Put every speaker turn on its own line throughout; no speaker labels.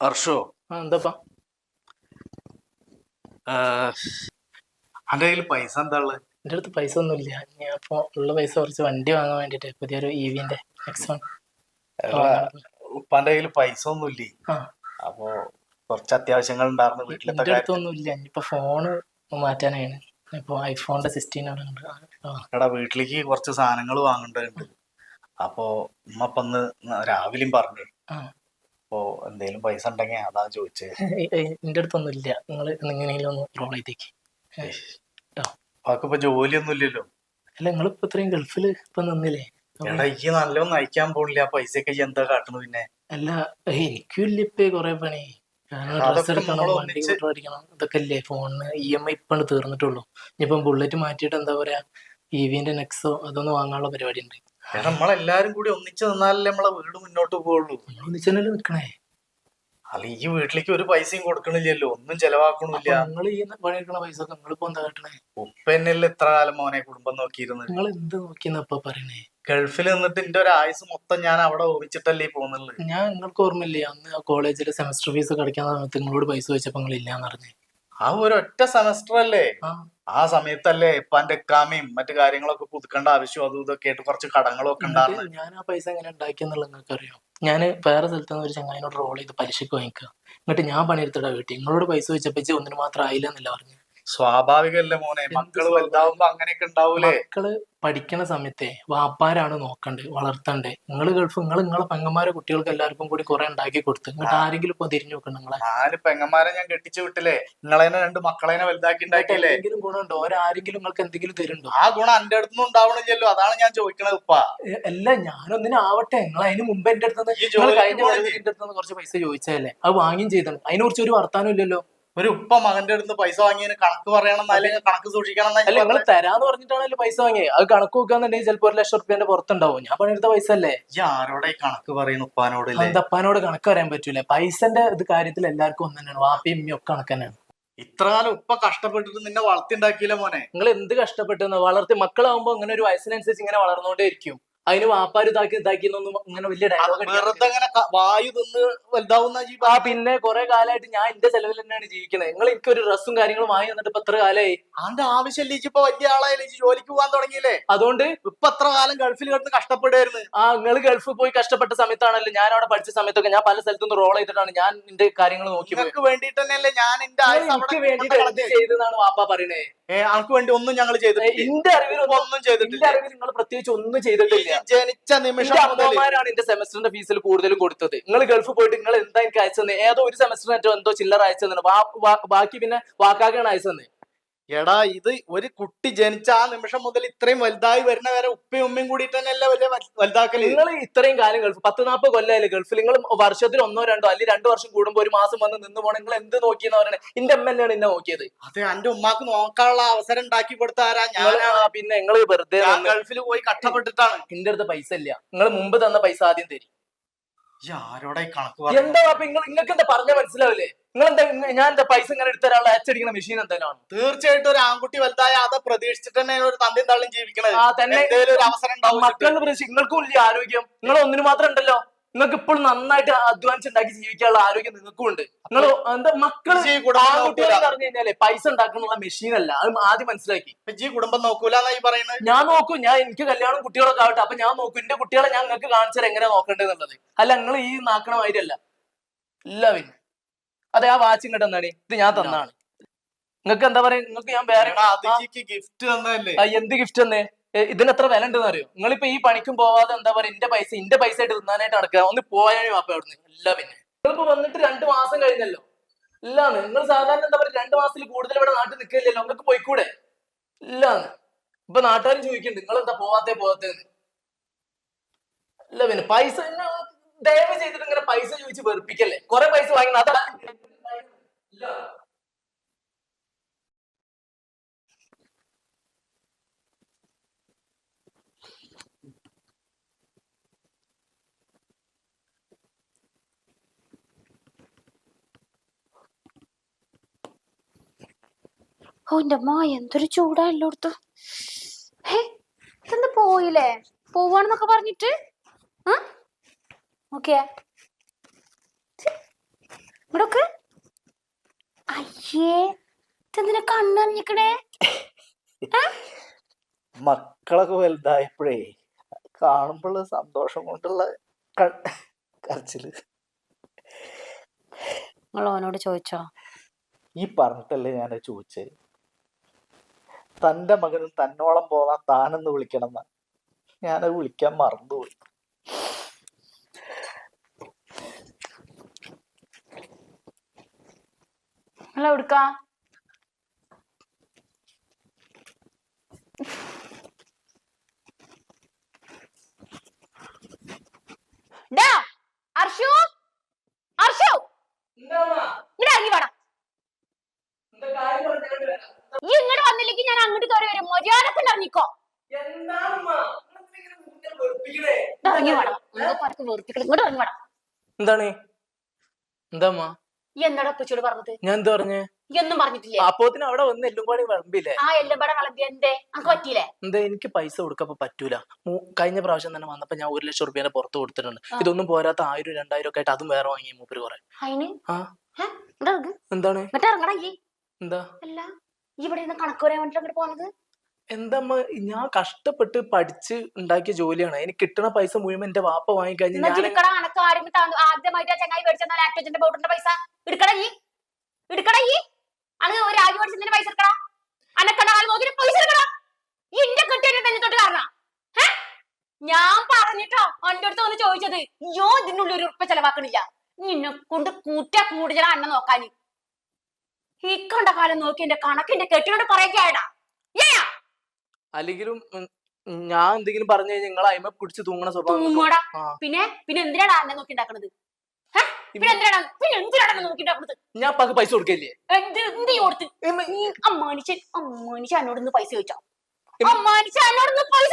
ഹർഷോ
ആ എന്താപ്പാ?
അന്റെ കയ്യിൽ പൈസ എന്താ ഉള്ളത്
എന്റെ അടുത്ത് പൈസ ഒന്നുമില്ല ഞാൻ ഇപ്പോൾ ഉള്ള പൈസ കുറച്ച് വണ്ടി വാങ്ങാൻ വേണ്ടിട്ട് പുതിയൊരു ഇ വിന്റെ എക്സോൺ
ഉപ്പാന്റെ കയ്യിൽ പൈസ ഒന്നുമില്ലേ
ആ.
അപ്പോ കുറച്ച് അത്യാവശ്യങ്ങൾ ഉണ്ടായിരുന്നു വീട്ടിലത്തെ കാര്യം
അടുത്തൊന്നുമില്ല ഇനിയിപ്പോൾ ഫോണ് മാറ്റാനാണ്. ഇപ്പൊ ഐഫോണിന്റെ സിക്സ്റ്റീൻ അവിടെ ഉണ്ട്
എടാ വീട്ടിലേക്ക് കുറച്ച് സാധനങ്ങൾ വാങ്ങേണ്ടതുണ്ട്. അപ്പോ ഉമ്മ ഇപ്പൊ ഒന്ന് രാവിലെയും പറഞ്ഞു. അപ്പോ എന്തേലും പൈസ ഉണ്ടെങ്കിൽ അതാ ചോദിച്ചത്
എന്റെ അടുത്തൊന്നുമില്ല നിങ്ങൾ എങ്ങനെയെങ്കിലും ഒന്ന് റോൾ ചെയ്തേക്ക്.
ഇപ്പൊ ജോലിയൊന്നും ഇല്ലല്ലോ.
അല്ല നിങ്ങളിപ്പോ ഇത്രയും ഗൾഫിൽ ഇപ്പൊ നിന്നില്ലേ?
എടാ ഈ നല്ലൊന്നും അയക്കാൻ പോണില്ല? ആ പൈസയൊക്കെ ഇയ്യ് എന്താ കാട്ടുന്നു പിന്നെ?
അല്ല എനിക്കും ഇല്ല ഇപ്പൊ കൊറേ പണി. കാരണം
അതൊക്കെ
ഡ്രസ് എടുക്കണം
നമ്മൾ
വണ്ടി
ഒന്നിച്ച്
കൂട്ടർ അടിക്കണം ഇതൊക്കെ അല്ലേ ഫോണിന് ഇ എം ഐ ഇപ്പാണ് തീർന്നിട്ടുള്ളൂ. ഇനിയിപ്പം ബുള്ളറ്റ് മാറ്റിയിട്ട് എന്താ പറയാ ഇവിന്റെ വിന്റെ നെക്സോ അതൊന്നും വാങ്ങാനുള്ള പരിപാടി ഉണ്ട്
നമ്മളെല്ലാരും കൂടി ഒന്നിച്ചു നിന്നാലല്ലേ നമ്മളെ വീട് മുന്നോട്ട് പോവുള്ളൂ.
ഒന്നിച്ചല്ലേ നിക്കണേ?
അല്ല ഈ വീട്ടിലേക്ക് ഒരു പൈസയും കൊടുക്കണില്ലല്ലോ. ഒന്നും ചെലവാക്കണില്ല.
നിങ്ങൾ ഈ പണിയെടുക്കണ പൈസ നിങ്ങളിപ്പോ എന്താ കാട്ടണേ?
ഉപ്പ തന്നെയല്ലേ ഇത്ര കാലം മോനെ കുടുംബം നോക്കിയിരുന്നത്.
നിങ്ങൾ എന്ത് നോക്കിയെന്നപ്പ പറയണേ?
ഗൾഫിൽ നിന്നിട്ട് എന്റെ ഒരു ആയുസ് മൊത്തം ഞാൻ അവിടെ ഓപിച്ചിട്ടല്ലേ പോകുന്നുള്ളു
ഞാൻ നിങ്ങൾക്ക് ഓർമ്മയില്ലേ അന്ന് ആ കോളേജിലെ സെമസ്റ്റർ ഫീസ് ഒക്കെ സമയത്ത് നിങ്ങളോട് പൈസ വെച്ചപ്പോ നിങ്ങൾ ഇല്ലാന്ന് പറഞ്ഞു.
ആ ഒരു ഒറ്റ സെമസ്റ്റർ അല്ലേ
ആ
സമയത്തല്ലേ ഇപ്പാന്റെ എക്കാമയും മറ്റു കാര്യങ്ങളൊക്കെ പുതുക്കേണ്ട ആവശ്യം അതും ഇതൊക്കെ ആയിട്ട് കുറച്ച് കടങ്ങളൊക്കെ ഉണ്ടായിരുന്നു
ഞാൻ ആ പൈസ എങ്ങനെ ഉണ്ടാക്കിയെന്നുള്ളത് നിങ്ങൾക്ക് അറിയാം ഞാൻ വേറെ സ്ഥലത്ത് നിന്ന് ഒരു ചങ്ങായിനോട് റോൾ ചെയ്ത് പലിശക്ക് വാങ്ങിക്കുക എന്നിട്ട് ഞാൻ പണിയെടുത്തിടാ വീട്ടിൽ. നിങ്ങളോട് പൈസ വെച്ചപ്പോ ഒന്നിനു മാത്രം ആയില്ല എന്നല്ല പറഞ്ഞു?
സ്വാഭാവികല്ലേ മോനെ? മക്കൾ വലുതാവുമ്പോ അങ്ങനെയൊക്കെ ഉണ്ടാവൂലേ?
മക്കൾ പഠിക്കണ സമയത്തെ വാപ്പാരാണ് നോക്കണ്ടേ വളർത്തണ്ടേ. നിങ്ങൾ ഗൾഫ് നിങ്ങൾ നിങ്ങളെ പെങ്ങന്മാരെ കുട്ടികൾക്ക് എല്ലാവർക്കും കൂടി കുറെ ഉണ്ടാക്കി കൊടുത്ത്. എന്നിട്ട് ആരെങ്കിലും ഇപ്പൊ തിരിഞ്ഞു നോക്കണം നിങ്ങളെ.
നാല് പെങ്ങന്മാരെ ഞാൻ കെട്ടിച്ചു വിട്ടില്ലേ? നിങ്ങളെന്നെ രണ്ട് മക്കളെ വലുതാക്കി ഉണ്ടാക്കിയില്ലേ?
എന്തെങ്കിലും ഗുണമുണ്ടോ? ഒരാരെങ്കിലും നിങ്ങൾക്ക് എന്തെങ്കിലും തരുന്നുണ്ടോ?
ആ ഗുണം എന്റെ അടുത്തൊന്നും ഉണ്ടാവണില്ലല്ലോ. അതാണ് ഞാൻ ചോദിക്കണത് ഉപ്പ.
എ- അല്ല ഞാനൊന്നിനും ആവട്ടെ. നിങ്ങൾ അതിന് മുമ്പ് എന്റെ അടുത്ത് കഴിഞ്ഞ എന്റെ അടുത്ത് കുറച്ച് പൈസ ചോദിച്ചതല്ലേ? അത് വാങ്ങിയും ചെയ്തു അതിനെ കുറിച്ച് ഒരു വർത്താനം ഇല്ലല്ലോ.
ഒരു ഉപ്പ മകന്റെ അടുത്ത് പൈസ വാങ്ങിയതിന് കണക്ക് പറയണം അല്ലെങ്കിൽ കണക്ക് സൂക്ഷിക്കണം
അല്ല നിങ്ങൾ തരാന്ന് പറഞ്ഞിട്ടാണല്ലോ പൈസ വാങ്ങിയത് അത് കണക്ക് നോക്കാന്നുണ്ടെങ്കിൽ ചിലപ്പോ ഒരു ലക്ഷം റുപ്യന്റെ പുറത്തുണ്ടാവും. ഞാൻ പണിയെടുത്ത പൈസ അല്ലേ?
ആരോടെ കണക്ക് പറയുന്നു ഉപ്പാനോട്
ഉപ്പാനോട് കണക്ക് പറയാൻ പറ്റൂല. പൈസന്റെ ഇത് കാര്യത്തിൽ എല്ലാവർക്കും ഒന്ന് തന്നെയാണ്. വാപ്പയും ഉമ്മയും ഒക്കെ കണക്ക് തന്നെയാണ്.
ഇത്ര കാലം ഉപ്പ കഷ്ടപ്പെട്ടിട്ട് നിന്നെ വളർത്തിണ്ടാക്കിയില്ല മോനെ?
നിങ്ങൾ എന്ത് കഷ്ടപ്പെട്ടെന്ന്? വളർത്തി മക്കളാവുമ്പോ ഇങ്ങനെ ഒരു വയസ്സിനനുസരിച്ച് ഇങ്ങനെ വളർന്നുകൊണ്ടേ ഇരിക്കും അതിന് വാപ്പാര് ഇതാക്കി ഇതാക്കി അങ്ങനെ വലിയ ഡയലോഗ്
വെറുതെ അങ്ങനെ ക- വായു തിന്ന് വലുതാവുന്ന
ആ പിന്നെ കുറെ കാലമായിട്ട് ഞാൻ എന്റെ ചെലവിൽ തന്നെയാണ് ജീവിക്കുന്നത് നിങ്ങൾ എനിക്ക് ഒരു ഡ്രസ്സും കാര്യങ്ങളും വാങ്ങി തന്നിട്ട് ഇപ്പൊ എത്ര കാലമായി
ആന്റെ ആവശ്യമില്ല ഇജ്ജ് ഇപ്പൊ വലിയ ആളായാലും ഇജ്ജ് ജോലിക്ക് പോകാൻ തുടങ്ങിയില്ലേ?
അതുകൊണ്ട്
ഇപ്പൊ എത്ര കാലം ഗൾഫിൽ കിടന്ന് കഷ്ടപ്പെടുമായിരുന്നു
ആ നിങ്ങൾ ഗൾഫിൽ പോയി കഷ്ടപ്പെട്ട സമയത്താണല്ലോ ഞാൻ അവിടെ പഠിച്ച സമയത്തൊക്കെ ഞാൻ പല സ്ഥലത്തുനിന്ന് റോൾ ചെയ്തിട്ടാണ് ഞാൻ എന്റെ കാര്യങ്ങൾ നോക്കി പോയത്.
നിങ്ങൾക്ക് വേണ്ടിട്ട് തന്നെയല്ലേ ഞാൻ എന്റെ ആയുസ്
നിങ്ങൾ
അവിടെ
എനിക്ക് വേണ്ടിട്ട്
കൊണ്ട്
എന്ത്
കളഞ്ഞത്.
ചെയ്തെന്നാണ് വാപ്പ പറയണേ.
ഏ ആൾക്ക് വേണ്ടി ഒന്നും ഞങ്ങൾ ചെയ്തിട്ടില്ല.
എന്റെ അറിവിൽ
ഒന്നും ചെയ്തിട്ടില്ല.
എന്റെ അറിവിൽ നിങ്ങൾ പ്രത്യേകിച്ച് ഒന്നും ചെയ്തിട്ടില്ല.
ജനിച്ച നിമിഷം
എന്റെ
മുതൽ
അമ്മമാരാണ് എന്റെ സെമസ്റ്ററിന്റെ ഫീസിൽ കൂടുതലും കൊടുത്തത്. നിങ്ങൾ ഗൾഫ് പോയിട്ട് നിങ്ങൾ എന്താ എനിക്ക് അയച്ചത് ഏതോ ഒരു സെമസ്റ്റർ മറ്റോ എന്തോ ചില്ലറ അയച്ചു ബാക്കി പിന്നെ വാക്കാക്കാണ് അയച്ചത്
എടാ ഇത് ഒരു കുട്ടി ജനിച്ച ആ നിമിഷം മുതൽ ഇത്രയും വലുതായി വരുന്ന വരെ ഉപ്പയും ഉമ്മയും കൂടിയിട്ട് തന്നെയല്ലേ വലിയ വലുതാക്കൽ വലുതാക്കൽ?
നിങ്ങൾ ഇത്രയും കാലം ഗൾഫ് പത്ത് നാൽപ്പത് കൊല്ലായി ഗൾഫിൽ നിങ്ങൾ വർഷത്തിൽ ഒന്നോ രണ്ടോ അല്ലെങ്കിൽ രണ്ടു വർഷം കൂടുമ്പോൾ ഒരു മാസം വന്ന് നിന്ന് പോകണം നിങ്ങൾ എന്ത് നോക്കിയെന്ന് പറയണേ? എന്റെ അമ്മ തന്നെയാണ് എന്നെ നോക്കിയത്.
അതെ എന്റെ ഉമ്മാക്ക് നോക്കാനുള്ള അവസരം ഉണ്ടാക്കി കൊടുത്താരാ
ഞാനാ
ഞാനാണ്.
പിന്നെ നിങ്ങൾ വെറുതെ
ഗൾഫിൽ പോയി കഷ്ടപ്പെട്ടിട്ടാണ്.
എന്റെ അടുത്ത് പൈസ ഇല്ല. നിങ്ങൾ മുമ്പ് തന്ന പൈസ ആദ്യം തരും.
ആരോടെ കണക്ക്
എന്താ അപ്പൊ നിങ്ങൾ നിങ്ങൾക്ക് എന്താ പറഞ്ഞ മനസ്സിലാവില്ലേ? നിങ്ങൾ എന്താ ഞാൻ എന്താ പൈസ ഇങ്ങനെ എടുത്തരാനുള്ള അച്ചടിക്കുന്ന മെഷീൻ എന്തായാലും
തീർച്ചയായിട്ടും ഒരു ആൺകുട്ടി വലുതായ അത് പ്രതീക്ഷിച്ചിട്ട് തന്നെ ഒരു തന്റെയും തള്ളിയും ജീവിക്കണത്.
ആ തന്നെ.
ഒരു അവസരം ഉണ്ടാവും
മക്കളുടെ പ്രശ്നം നിങ്ങൾക്കും ഇല്ല ആരോഗ്യം? നിങ്ങൾ ഒന്നിനു മാത്രം ഉണ്ടല്ലോ? നിങ്ങൾക്ക് ഇപ്പോഴും നന്നായിട്ട് അധ്വാനിച്ച് ഉണ്ടാക്കി ജീവിക്കാനുള്ള ആരോഗ്യം നിങ്ങൾക്കും ഉണ്ട് നിങ്ങൾ എന്താ
മക്കൾ
ആൺകുട്ടികളെ പറഞ്ഞു കഴിഞ്ഞാലേ പൈസ ഉണ്ടാക്കാനുള്ള മെഷീൻ അല്ല. അത് ആദ്യം മനസ്സിലാക്കി.
ജി കുടുംബം നോക്കൂല പറയുന്നത്?
ഞാൻ നോക്കൂ. ഞാൻ എനിക്ക് കല്യാണം കുട്ടികളൊക്കെ ആവട്ടെ. അപ്പൊ ഞാൻ നോക്കും. എന്റെ കുട്ടികളെ ഞാൻ നിങ്ങൾക്ക് കാണിച്ചാൽ എങ്ങനെ നോക്കേണ്ടതെന്നുള്ളത് അല്ല നിങ്ങൾ ഈ നാക്കണ മാതിരിയല്ല. ഇല്ല പിന്നെ. അതെ ആ വാച്ച് ഇങ്ങോട്ട് എന്താണ് ഇത് ഞാൻ തന്നാണ്. നിങ്ങൾക്ക് എന്താ പറയാ? നിങ്ങൾക്ക് ഞാൻ വേറെ
ഗിഫ്റ്റ്
തന്നല്ലേ എന്ത് ഗിഫ്റ്റ് തന്നെ? ഇതിന് എത്ര വില ഉണ്ടെന്ന് അറിയോ? നിങ്ങളിപ്പോ ഈ പണിക്കും പോവാതെ എന്താ പറയുക എന്റെ പൈസ എന്റെ പൈസ ആയിട്ട് തിന്നാനായിട്ട് നടക്കുക. ഒന്ന് പോയാലും അപ്പൊ അവിടെ അവിടുന്ന്. ഇല്ല പിന്നെ. നിങ്ങളിപ്പോ വന്നിട്ട് രണ്ട് മാസം കഴിഞ്ഞല്ലോ. ഇല്ലാന്ന്. നിങ്ങൾ സാധാരണ എന്താ പറയുക രണ്ട് മാസത്തിൽ കൂടുതൽ ഇവിടെ നാട്ടിൽ നിൽക്കില്ലല്ലോ. നിങ്ങൾക്ക് പോയിക്കൂടെ? ഇല്ലാന്ന്. ഇപ്പൊ നാട്ടുകാരും ചോദിക്കുന്നുണ്ട് നിങ്ങൾ എന്താ പോവാത്തേ പോവാത്തേന്ന് ഇല്ല പിന്നെ. പൈസ ദയവ് ചെയ്തിട്ട് ഇങ്ങനെ പൈസ ചോദിച്ച് വെറുപ്പിക്കല്ലേ? കുറെ പൈസ വാങ്ങി അതാ
ഓ എന്റെ അമ്മ എന്തൊരു ചൂടാ എല്ലായിടത്തും. ഹേ ഇതെന്ത് പോയില്ലേ? പോവാണെന്നൊക്കെ പറഞ്ഞിട്ട്? ആ? നോക്കിയേ. അയ്യേ ഇതെന്തിനാ കണ്ണറിഞ്ഞിക്കണേ?
മക്കളൊക്കെ വലുതായപ്പോഴേ കാണുമ്പോഴുള്ള സന്തോഷം കൊണ്ടുള്ള കരച്ചിൽ.
നിങ്ങൾ ഓനോട് ചോദിച്ചോ?
ഈ പറഞ്ഞിട്ടല്ലേ ഞാൻ ചോദിച്ചത് തന്റെ മകനും തന്നോളം പോകാൻ താനെന്ന് വിളിക്കണം എന്നാണ് ഞാനത് വിളിക്കാൻ മറന്നുപോയി.
ഹലോ എവിടുക്കാ ഡാ, അർഷു അർഷു. ഇങ്ങട് ഇറങ്ങി വാടാ. ഈ ഇങ്ങോട്ട് വന്നില്ലെങ്കിൽ ഞാൻ അങ്ങോട്ട് കയറി വരും. മര്യാദയ്ക്ക് ഇറങ്ങിക്കോ. ഇറങ്ങി വെറുപ്പിക്കണം. ഇങ്ങോട്ട് ഇറങ്ങി
എന്താണ്? എന്താ
ഈ എന്താടാ അപ്പച്ചോട് പറഞ്ഞത്?
ഞാൻ എന്താ പറഞ്ഞേ?
ഒന്നും പറഞ്ഞിട്ടില്ലേ?
അപ്പോത്തിന് അവിടെ വന്ന് എല്ലും പാടി വിളമ്പില്ലേ?
ആ എല്ലാം എന്തേ? പറ്റിയില്ലേ
എന്താ എനിക്ക് പൈസ കൊടുക്കപ്പോ പറ്റൂല. കഴിഞ്ഞ പ്രാവശ്യം തന്നെ വന്നപ്പോ ഞാൻ ഒരു ലക്ഷം റുപ്യേനെ പുറത്ത് കൊടുത്തിട്ടുണ്ട്. ഇതൊന്നും പോരാത്ത ആയിരം രണ്ടായിരം ഒക്കെ ആയിട്ട് അതും വേറെ വാങ്ങി മൂപ്പര് കുറെ? എന്താണ്? എന്താ?
അല്ല. ഈ ഇവിടെ നിന്ന് കണക്ക് പറയാൻ വേണ്ടിട്ട് അങ്ങോട്ട് പോണത്
ഞാൻ കഷ്ടപ്പെട്ട് പഠിച്ച് ഉണ്ടാക്കിയ ജോലിയാണ്. എനിക്ക് കിട്ടണ പൈസ മുഴുവൻ എന്റെ വാപ്പ വാങ്ങിക്കഴിഞ്ഞ് ഞാൻ
അനക്ക് ആരും താ- ആദ്യമായിട്ട് ആ ചങ്ങായി മേടിച്ച ലാക്ടോജന്റെ പൗഡറിന്റെ പൈസ. എടുക്കട ഈ. എടുക്കട ഈ. അന്ന് ഒരു ആദ്യം മേടിച്ചതിന്റെ പൈസ എടുക്കടാ? നോക്കി പൈസ എടുക്കടാ. ഈ ഇന്റെ കെട്ടിയിട്ട് തന്നെ തൊട്ട് കാരണം? ഞാൻ പറഞ്ഞിട്ടോ അന്റെ അടുത്ത് വന്ന് ചോദിച്ചത് യോ ഇതിനുള്ളിൽ ഒരു ഉറപ്പ ചെലവാക്കണില്ല. നിന്നെ കൊണ്ട് കൂറ്റ കൂടുതലാ അന്ന നോക്കാന്. ഈ കണ്ട കാലം നോക്കി എന്റെ കണക്കിന്റെ കെട്ടിനോട് പറയുകയാടാ
അല്ലെങ്കിലും ഞാൻ എന്തെങ്കിലും പറഞ്ഞു കഴിഞ്ഞാൽ നിങ്ങൾ അയിമ പിടിച്ച് തൂങ്ങണ സ്വഭാവം
തൂങ്ങോടാ പിന്നെ പിന്നെ എന്തിനാടാ എന്നെ നോക്കി ഉണ്ടാക്കണത് ഏ? പിന്നെ എന്തിനാടാ പിന്നെ എന്തിനാടാ നോക്കി ഉണ്ടാക്കണത്
ഞാൻ പക്ക് പൈസ കൊടുക്കില്ലേ
എന്ത് എന്ത് ഈ കൊടുത്ത് നീ അമ്മാനിച്ചൻ അമ്മാനിച്ച എന്നോട് ഇന്ന് പൈസ ചോദിച്ചോ? അമ്മാനിച്ച എന്നോട് ഇന്ന് പൈസ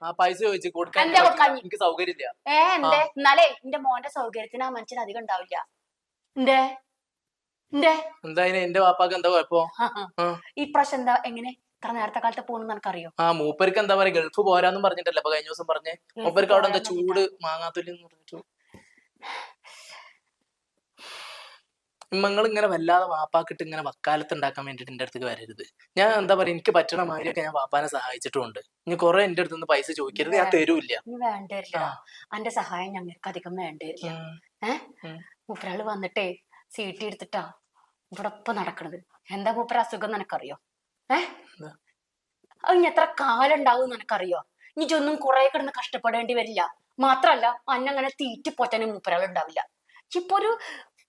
ആ പൈസ ചോദിച്ചു കൊടുക്കാൻ
എന്താ
പറ്റില്ല. എനിക്ക് സൗകര്യമില്ല.
ഏ എന്തേ? എന്നാലേ എന്റെ മോന്റെ സൗകര്യത്തിന് ആ മനുഷ്യൻ അധികം ഉണ്ടാവില്ല. എന്തേ?
എന്റെ വാപ്പാക്ക് എന്താ കുഴപ്പം?
ഈ പ്രാവശ്യം എന്താ എങ്ങനെ? ഇത്ര നേരത്തെ കാലത്ത് പോണെന്ന് എനിക്കറിയോ
ആ മൂപ്പർക്ക് എന്താ പറയാ ഗൾഫ് പോരാന്നും പറഞ്ഞിട്ടല്ലേ അപ്പൊ കഴിഞ്ഞ ദിവസം പറഞ്ഞേ. മൂപ്പർക്ക് അവിടെ എന്താ ചൂട് മാങ്ങാത്തൊലി എന്ന് പറഞ്ഞിട്ട്. നിങ്ങൾ ഇങ്ങനെ വല്ലാതെ വാപ്പാക്കിട്ട് ഇങ്ങനെ വക്കാലത്ത് ഉണ്ടാക്കാൻ വേണ്ടിട്ട് എന്റെ അടുത്തേക്ക് വരരുത്. ഞാൻ എന്താ പറയാ എനിക്ക് പറ്റണ മാതിരിയൊക്കെ ഞാൻ വാപ്പാനെ സഹായിച്ചിട്ടുണ്ട്. ഇനി കുറെ എന്റെ അടുത്ത് നിന്ന് പൈസ ചോദിക്കരുത് ഞാൻ തരൂല്ല.
ഇനി വേണ്ട വരില്ല
ആ.
അന്റെ സഹായം ഞങ്ങൾക്ക് അധികം വേണ്ടേ മൂപ്പരാൾ വന്നിട്ടേ സീട്ടി എടുത്തിട്ടാ ഇവിടെ ഇപ്പൊ നടക്കണത്. എന്താ മൂപ്പര അസുഖം നിനക്കറിയോ? ഏ? അത് ഇനി എത്ര കാലം ഉണ്ടാവും നിനക്കറിയോ? ഇനി ഒന്നും കുറെ കിടന്ന് കഷ്ടപ്പെടേണ്ടി വരില്ല. മാത്രല്ല അന്നങ്ങനെ തീറ്റി പൊറ്റാനും മൂപ്പരാൾ ഉണ്ടാവില്ല ഇപ്പൊ ഒരു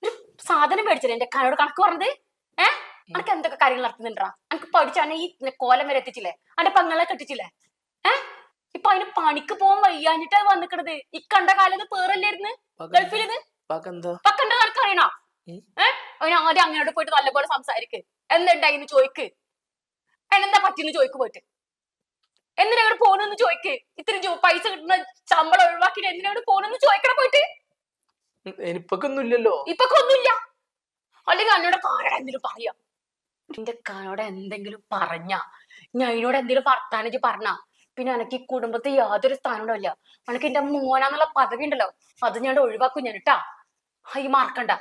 ഒരു സാധനം മേടിച്ചില്ല എന്റെ കനോട്? കണക്ക് പറഞ്ഞത്? ഏ? അനക്ക് എന്തൊക്കെ കാര്യങ്ങൾ നടത്തുന്നുണ്ടാ അനക്ക് പഠിച്ചാണ് ഈ കോലം വരെ എത്തിച്ചില്ലേ? അന്റെ പങ്ങളെ കെട്ടിച്ചില്ലേ? ഏ? ഇപ്പൊ അതിന് പണിക്ക് പോകാൻ വയ്യാഞ്ഞിട്ടാ വന്നിക്കണത്. ഈ കണ്ട കാലത്ത് പേറല്ലായിരുന്നു ഗൾഫിലിത്? പക്കണ്ട കണക്ക് അറിയണോ
ഉം.
ഏ? അവന് ആദ്യം അങ്ങോട്ട് പോയിട്ട് നല്ലപോലെ സംസാരിക്ക്. എന്തുണ്ടായിന്ന് ചോയ്ക്ക് അതിനെന്താ പറ്റിന്ന് ചോയ്ക്ക് പോയിട്ട്. എന്തിനാ ഇവിടെ പോണെന്ന് ചോയ്ക്ക് ഇത്രയും പൈസ കിട്ടുന്ന ശമ്പളം ഒഴിവാക്കിട്ട് എന്തിനാ ഇവിടെ പോണെന്ന് ചോദിക്കണ പോയിട്ട്. ഇപ്പൊക്കൊന്നുമില്ലല്ലോ ഇപ്പൊക്കൊന്നുമില്ല. അല്ലെങ്കിൽ എന്നോട് കാനോട് എന്തെങ്കിലും പറയാ. നിന്റെ കാനോട് എന്തെങ്കിലും പറഞ്ഞ. ഞാൻ അതിനോട് എന്തെങ്കിലും വർത്താനം പറഞ്ഞ. പിന്നെ എനിക്ക് ഈ കുടുംബത്തിൽ യാതൊരു സ്ഥാനവും ഇല്ല. എനിക്ക് എന്റെ മോനാന്നുള്ള പദവി ഉണ്ടല്ലോ. അത് ഞാൻ ഒഴിവാക്കും ഞാൻ കേട്ടാ ഈ മറക്കണ്ട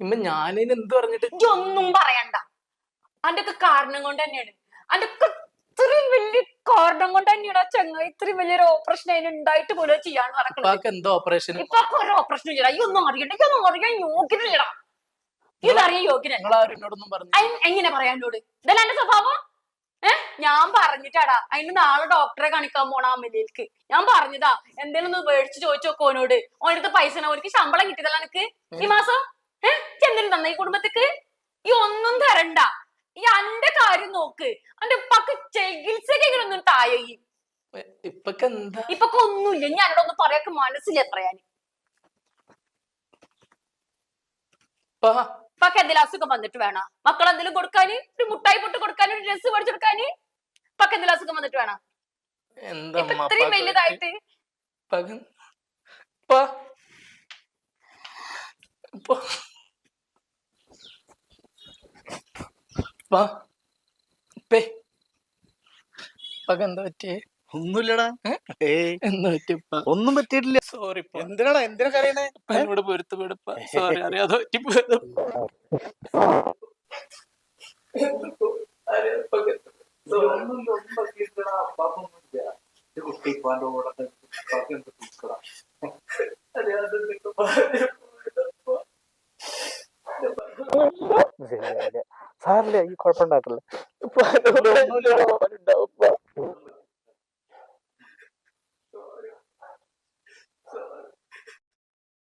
ഇമ്മ ഞാനതിന് എന്ത് പറഞ്ഞിട്ട്
ഒന്നും പറയണ്ട. അന്റെ ഒക്കെ കാരണം കൊണ്ട് തന്നെയാണ്. അന്റെ ഒക്കെ ഇത്രയും വലിയ കാരണം കൊണ്ട് തന്നെയാണ് ആ ചങ്ങായി ഇത്രയും വലിയൊരു ഓപ്പറേഷൻ അതിന് ഉണ്ടായിട്ട് പോലും ചെയ്യാൻ നടക്കുന്നത്.
എന്താ ഓപ്പറേഷൻ
ഇപ്പൊ ഒരു ഓപ്പറേഷൻ ചെയ്യണം ഈ ഒന്നും അറിയണ്ട. ഈ ഒന്നും അറിയാൻ ഇതറിയാൻ യോഗ്യനല്ല
നിങ്ങൾ ആരും എന്നോടൊന്നും പറഞ്ഞു
എങ്ങനെ പറയാനോട് ഇതല്ല എന്റെ സ്വഭാവം? ഏ? ഞാൻ പറഞ്ഞിട്ടാടാ. അതിന് നാളെ ഡോക്ടറെ കാണിക്കാൻ പോണ അമ്മയിലേക്ക് ഞാൻ പറഞ്ഞതാ. എന്തേലും ഒന്ന് മേടിച്ച് ചോദിച്ചു നോക്കോ ഓനോട്. ഓനടുത്ത് പൈസ ഓനക്ക് ശമ്പളം കിട്ടിയതല്ല എനിക്ക് ഈ മാസം? ഏഹ് എന്തേലും തന്ന ഈ കുടുംബത്തേക്ക്? ഈ ഒന്നും തരണ്ട. ഈ അന്റെ കാര്യം നോക്ക്. അന്റെ ഉപ്പാക്ക് ചികിത്സക്കെങ്കിലൊന്നും ഒന്നും താഴെ
ഇപ്പൊക്കെ എന്താ?
ഞാൻ ഒന്നുമില്ല. ഞാനോട് ഒന്ന് പറയാക്ക് മനസ്സില്ല എത്രയാന്
ഉപ്പാ,
ഇപ്പൊക്കെ എന്തെങ്കിലും അസുഖം വന്നിട്ട് വേണം? മക്കൾ എന്തെങ്കിലും കൊടുക്കാന്? ഒരു മുട്ടായി പൊട്ട് കൊടുക്കാന് ഒരു ഡ്രസ്സ് മേടിച്ചെടുക്കാന് ഇപ്പൊക്കെ എന്തെങ്കിലും അസുഖം വന്നിട്ട് വേണം? ഇപ്പൊ ഇത്രയും വലിയതായിട്ട്
ഉപ്പാക്ക്. ഉപ്പാക്ക് എന്താ പറ്റിയേ?
ഒന്നുമില്ലടാ.
എന്ന്
ഒന്നും പറ്റിയിട്ടില്ല.
സോറി
എന്തിനാടാ എന്തിനാ കരയണേ?
എന്നോട് പൊരുത്തപ്പെടുപ്പ സോറി അറിയാതെ പറ്റിപ്പോയത്.
സാറില്ല ഈ കുഴപ്പമുണ്ടാക്കല്ലേ